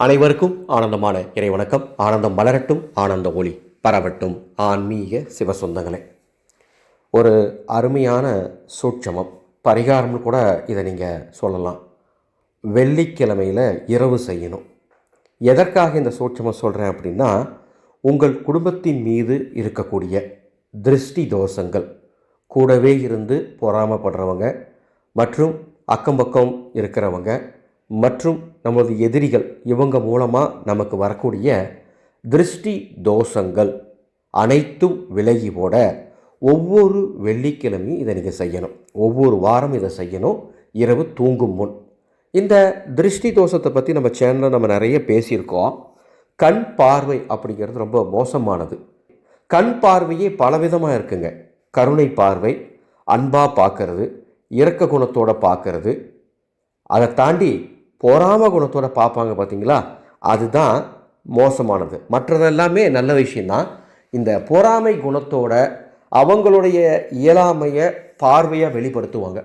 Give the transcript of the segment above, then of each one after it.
அனைவருக்கும் ஆனந்தமான இறை வணக்கம். ஆனந்தம் மலரட்டும் ஆனந்த ஒளி பரவட்டும். ஆன்மீக சிவசொந்தங்களே ஒரு அருமையான சூட்சமம். பரிகாரம்னு கூட இதை நீங்கள் சொல்லலாம். வெள்ளிக்கிழமையில் இரவு செய்யணும். எதற்காக இந்த சூட்சமம் சொல்கிறேன் அப்படின்னா உங்கள் குடும்பத்தின் மீது இருக்கக்கூடிய திருஷ்டி தோஷங்கள் கூடவே இருந்து பொறாமப்படுறவங்க மற்றும் அக்கம் பக்கம் இருக்கிறவங்க மற்றும் நமது எதிரிகள் இவங்க மூலமாக நமக்கு வரக்கூடிய திருஷ்டி தோஷங்கள் அனைத்தும் விலகி போட ஒவ்வொரு வெள்ளிக்கிழமையும் இதை நீங்கள் செய்யணும். ஒவ்வொரு வாரம் இதை செய்யணும். இரவு தூங்கும் முன். இந்த திருஷ்டி தோஷத்தை பற்றி நம்ம சேனலில் நம்ம நிறைய பேசியிருக்கோம். கண் பார்வை அப்படிங்கிறது ரொம்ப மோசமானது. கண் பார்வையே பலவிதமாக இருக்குங்க. கருணை பார்வை அன்பாக பார்க்கறது இரக்க குணத்தோடு பார்க்கறது. அதை தாண்டி பொறாம குணத்தோட பார்ப்பாங்க பார்த்தீங்களா? அதுதான் மோசமானது. மற்றதெல்லாமே நல்ல விஷயந்தான். இந்த பொறாமை குணத்தோட அவங்களுடைய இயலாமையை பார்வையாக வெளிப்படுத்துவாங்க.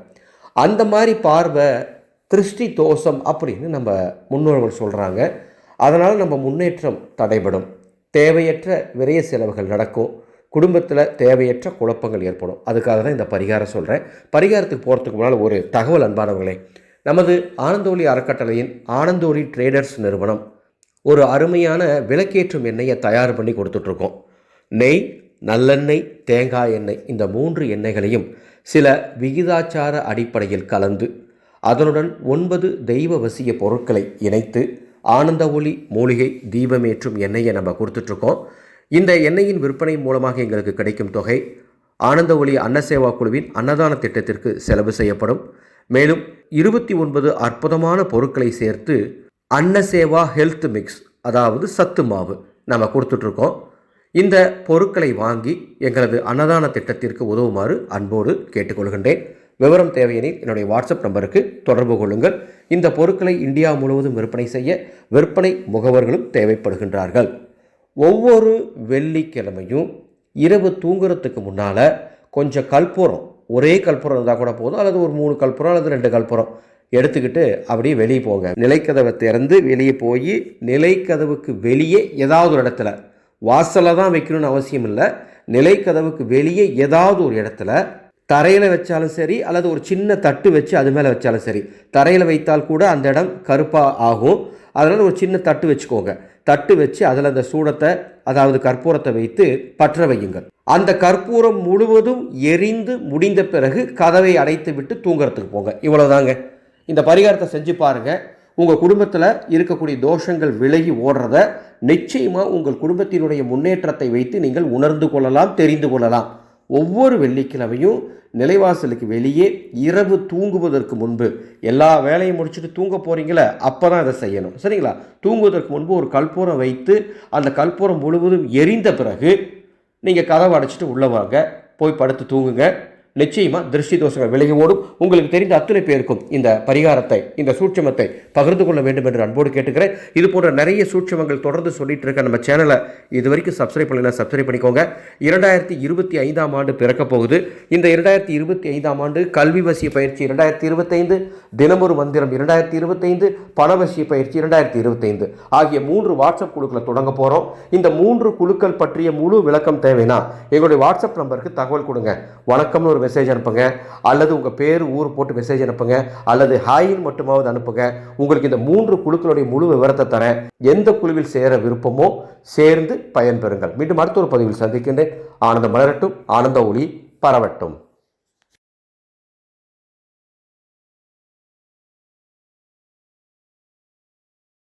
அந்த மாதிரி பார்வை திருஷ்டி தோஷம் அப்படின்னு நம்ம முன்னோர்கள் சொல்கிறாங்க அதனால் நம்ம முன்னேற்றம் தடைபடும். தேவையற்ற விரைய செலவுகள் நடக்கும். குடும்பத்தில் தேவையற்ற குழப்பங்கள் ஏற்படும். அதுக்காக தான் இந்த பரிகாரம் சொல்கிறேன் பரிகாரத்துக்கு போகிறதுக்கு முன்னால் ஒரு தகவல் அன்பானவங்களே நமது ஆனந்தோலி அறக்கட்டளையின் ஆனந்தோலி ட்ரேடர்ஸ் நிறுவனம். ஒரு அருமையான விளக்கேற்றும் எண்ணெயை தயார் பண்ணி கொடுத்துட்ருக்கோம். நெய் நல்லெண்ணெய் தேங்காய் எண்ணெய் இந்த மூன்று எண்ணெய்களையும் சில விகிதாச்சார அடிப்படையில் கலந்து அதனுடன் ஒன்பது தெய்வ வசிய பொருட்களை இணைத்து ஆனந்த ஒளி மூலிகை தீபமேற்றும் எண்ணெயை நம்ம கொடுத்துட்ருக்கோம். இந்த எண்ணெயின் விற்பனை மூலமாக எங்களுக்கு கிடைக்கும் தொகை ஆனந்த ஒளி அன்னசேவா குழுவின் அன்னதான திட்டத்திற்கு செலவு செய்யப்படும். மேலும் இருபத்தி ஒன்பது அற்புதமான பொருட்களை சேர்த்து அன்னசேவா ஹெல்த் மிக்ஸ் அதாவது சத்து மாவு நம்ம கொடுத்துட்ருக்கோம். இந்த பொருட்களை வாங்கி எங்களது அன்னதான திட்டத்திற்கு உதவுமாறு அன்போடு கேட்டுக்கொள்கின்றேன். விவரம் தேவையெனில் என்னுடைய வாட்ஸ்அப் நம்பருக்கு தொடர்பு கொள்ளுங்கள். இந்த பொருட்களை இந்தியா முழுவதும் விற்பனை செய்ய விற்பனை முகவர்களும் தேவைப்படுகின்றார்கள். ஒவ்வொரு வெள்ளிக்கிழமையும் இரவு தூங்குறதுக்கு முன்னால் கொஞ்சம் கற்பூரம் ஒரே கற்பூரம் இருந்தால் கூட போதும் அல்லது ஒரு மூணு கற்பூரம் அல்லது ரெண்டு கற்பூரம் எடுத்துக்கிட்டு அப்படியே வெளியே போங்க. நிலைக்கதவை திறந்து வெளியே போய் நிலைக்கதவுக்கு வெளியே ஏதாவது ஒரு இடத்துல வாசலில் தான் வைக்கணும்னு அவசியம் இல்லை நிலைக்கதவுக்கு வெளியே ஏதாவது ஒரு இடத்துல தரையில் வச்சாலும் சரி அல்லது ஒரு சின்ன தட்டு வச்சு அது மேலே வச்சாலும் சரி தரையில் வைத்தால் கூட அந்த இடம் கருப்பாக ஆகும். அதனால் ஒரு சின்ன தட்டு வச்சுக்கோங்க. தட்டு வச்சு அதில் அந்த சூடத்தை அதாவது கற்பூரத்தை வைத்து பற்ற வையுங்கள். அந்த கற்பூரம் முழுவதும் எரிந்து முடிந்த பிறகு கதவை அடைத்து விட்டு தூங்குறதுக்கு போங்க. இவ்வளோதாங்க இந்த பரிகாரத்தை செஞ்சு பாருங்கள் உங்கள் குடும்பத்தில் இருக்கக்கூடிய தோஷங்கள் விலகி ஓடுறத நிச்சயமாக உங்கள் குடும்பத்தினுடைய முன்னேற்றத்தை வைத்து நீங்கள் உணர்ந்து கொள்ளலாம் தெரிந்து கொள்ளலாம். ஒவ்வொரு வெள்ளிக்கிழமையும் நிலைவாசலுக்கு வெளியே இரவு தூங்குவதற்கு முன்பு எல்லா வேலையும் முடிச்சுட்டு தூங்க போகிறீங்களே அப்போ தான் இதை செய்யணும். சரிங்களா? தூங்குவதற்கு முன்பு ஒரு கற்பூரம் வைத்து அந்த கற்பூரம் முழுவதும் எரிந்த பிறகு நீங்கள் கதவை அடைச்சிட்டு உள்ளே வாங்க. போய் படுத்து தூங்குங்க. நிச்சயமாக திருஷ்டி தோஷங்கள் விலகி ஓடும். உங்களுக்கு தெரிந்த அத்தனை பேருக்கும் இந்த பரிகாரத்தை இந்த சூட்சமத்தை பகிர்ந்து கொள்ள வேண்டும் என்று அன்போடு கேட்டுக்கிறேன். இது போன்ற நிறைய சூட்சமங்கள் தொடர்ந்து சொல்லிட்டு இருக்க நம்ம சேனலை இது வரைக்கும் சப்ஸ்கிரைப் பண்ணலாம் சப்ஸ்கிரைப் பண்ணிக்கோங்க. இரண்டாயிரத்தி இருபத்தி ஐந்தாம் ஆண்டு பிறக்க போகுது. இந்த இரண்டாயிரத்தி இருபத்தி ஐந்தாம் ஆண்டு கல்வி வசிய பயிற்சி இரண்டாயிரத்தி இருபத்தைந்து தினமொரு மந்திரம் இரண்டாயிரத்தி இருபத்தைந்து பணவசிய பயிற்சி இரண்டாயிரத்தி இருபத்தைந்து ஆகிய மூன்று வாட்ஸ்அப் குழுக்களை தொடங்க போகிறோம் இந்த மூன்று குழுக்கள் பற்றிய முழு விளக்கம் தேவைன்னா எங்களுடைய வாட்ஸ்அப் நம்பருக்கு தகவல் கொடுங்க. வணக்கம்னு ஒரு மெசேஜ் அனுப்புங்க. அல்லது உங்கள் பேர் ஊர் போட்டு மெசேஜ் அனுப்புங்க. அல்லது ஹாயின் மட்டுமாவது அனுப்புங்க. உங்களுக்கு இந்த மூன்று குழுக்களுடைய முழு விவரத்தை தரேன். எந்த குழுவில் சேர விருப்பமோ சேர்ந்து பயன்பெறுங்கள். மீண்டும் அடுத்த ஒரு பதிவில் சந்திக்கின்றேன். ஆனந்த மலரட்டும். ஆனந்த ஒளி பரவட்டும்.